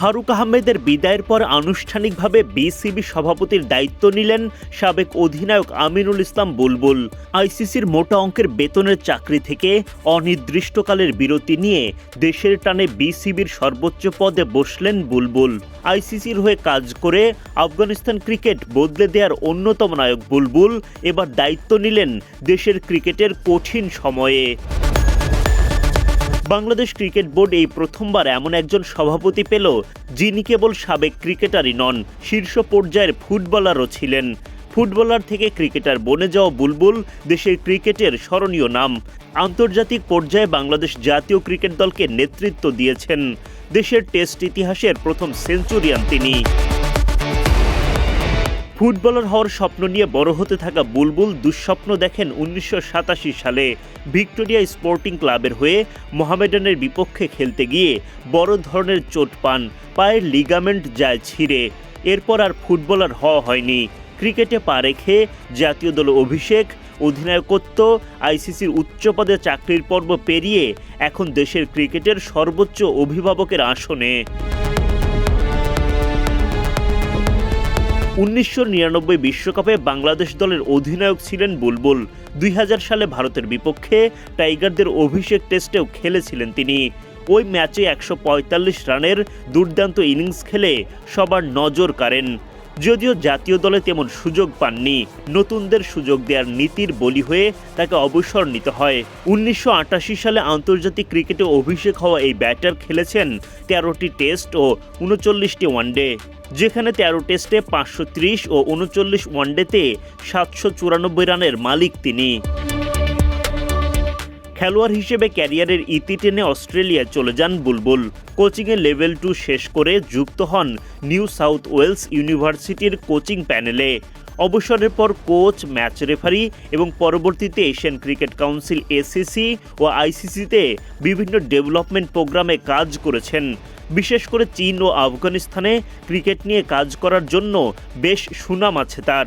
ফারুক আহমেদের বিদায়ের পর আনুষ্ঠানিকভাবে বিসিবি সভাপতির দায়িত্ব নিলেন সাবেক অধিনায়ক আমিনুল ইসলাম বুলবুল। আইসিসির মোটা অঙ্কের বেতনের চাকরি থেকে অনির্দিষ্টকালের বিরতি নিয়ে দেশের টানে বিসিবির সর্বোচ্চ পদে বসলেন বুলবুল। আইসিসির হয়ে কাজ করে আফগানিস্তান ক্রিকেট বদলে দেওয়ার অন্যতম নায়ক বুলবুল এবার দায়িত্ব নিলেন দেশের ক্রিকেটের কঠিন সময়ে। বাংলাদেশ ক্রিকেট বোর্ড এই প্রথমবার এমন একজন সভাপতি পেল, যিনি কেবল সাবেক ক্রিকেটারই নন, শীর্ষ পর্যায়ের ফুটবলারও ছিলেন। ফুটবলার থেকে ক্রিকেটার বনে যাওয়া বুলবুল, দেশের ক্রিকেটের স্মরণীয় নাম। আন্তর্জাতিক পর্যায়ে বাংলাদেশ জাতীয় ক্রিকেট দলকে নেতৃত্ব দিয়েছেন। দেশের টেস্ট ইতিহাসের প্রথম সেঞ্চুরিয়ান তিনি। ফুটবলার হওয়ার স্বপ্ন নিয়ে বড় হতে থাকা বুলবুল দুঃস্বপ্ন দেখেন উনিশশো সাতাশি সালে ভিক্টোরিয়া স্পোর্টিং ক্লাবের হয়ে মোহামেডানের বিপক্ষে খেলতে গিয়ে বড় ধরনের চোট পান, পায়ের লিগামেন্ট যায় ছিঁড়ে। এরপর আর ফুটবলার হওয়া হয়নি। ক্রিকেটে পা রেখে জাতীয় দল অভিষেক, অধিনায়কত্ব, আইসিসির উচ্চ পদে চাকরির পর্ব পেরিয়ে এখন দেশের ক্রিকেটের সর্বোচ্চ অভিভাবকের আসনে। উনিশশো বিশ্বকাপে বাংলাদেশ দলের অধিনায়ক ছিলেন বুলবুল। দুই হাজার সালে ভারতের বিপক্ষে টাইগারদের অভিষেক টেস্টেও খেলেছিলেন তিনি। ওই ম্যাচে একশো পঁয়তাল্লিশ রানের দুর্দান্ত ইনিংস খেলে সবার নজর কাড়েন। যদিও জাতীয় দলে তেমন সুযোগ পাননি, নতুনদের সুযোগ দেওয়ার নীতির বলি হয়ে তাকে অবসর নিতে হয়। উনিশশো আটাশি সালে আন্তর্জাতিক ক্রিকেটে অভিষেক হওয়া এই ব্যাটার খেলেছেন তেরোটি টেস্ট ও উনচল্লিশটি ওয়ানডে, যেখানে তেরো টেস্টে পাঁচশো ত্রিশ ও উনচল্লিশ ওয়ানডেতে সাতশো চুরানব্বই রানের মালিক তিনি। খেলোয়াড় হিসেবে ক্যারিয়ারের ইতি টেনে অস্ট্রেলিয়া চলে যান বুলবুল। কোচিংয়ে লেভেল টু শেষ করে যুক্ত হন নিউ সাউথ ওয়েলস ইউনিভার্সিটির কোচিং প্যানেলে। অবসরের পর কোচ, ম্যাচ রেফারি এবং পরবর্তীতে এশিয়ান ক্রিকেট কাউন্সিল এসিসি ও আইসিসিতে বিভিন্ন ডেভেলপমেন্ট প্রোগ্রামে কাজ করেছেন। বিশেষ করে চীন ও আফগানিস্তানে ক্রিকেট নিয়ে কাজ করার জন্য বেশ সুনাম আছে তার।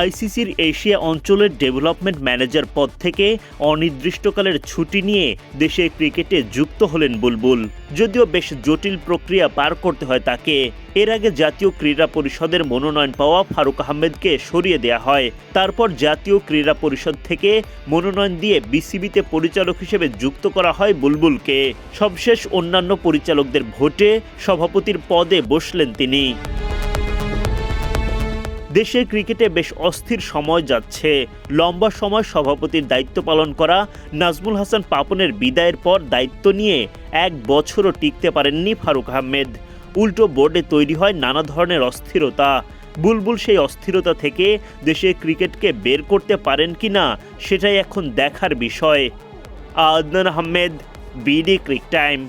আইসিসির এশিয়া অঞ্চলের ডেভেলপমেন্ট ম্যানেজার পদ থেকে অনির্দিষ্টকালের ছুটি নিয়ে দেশে ক্রিকেটে যুক্ত হলেন বুলবুল। যদিও বেশ জটিল প্রক্রিয়া পার করতে হয় তাকে। এর আগে জাতীয় ক্রীড়া পরিষদের মনোনয়ন পাওয়া ফারুক আহমেদকে সরিয়ে দেয়া হয়। তারপর জাতীয় ক্রীড়া পরিষদ থেকে মনোনয়ন দিয়ে বিসিবিতে পরিচালক হিসেবে যুক্ত করা হয় বুলবুলকে। সবশেষ অন্যান্য পরিচালকদের ভোটে সভাপতির পদে বসলেন তিনি। দেশের ক্রিকেটে বেশ অস্থির সময় যাচ্ছে। লম্বা সময় সভাপতির দায়িত্ব পালন করা নাজমুল হাসান পাপনের বিদায়ের পর দায়িত্ব নিয়ে এক বছরও টিকতে পারেননি ফারুক আহমেদ। উল্টো বোর্ডে তৈরি হয় নানা ধরনের অস্থিরতা। বুলবুল সেই অস্থিরতা থেকে দেশের ক্রিকেটকে বের করতে পারেন কি না সেটাই এখন দেখার বিষয়। Adnan Ahmed, BD Cric Time.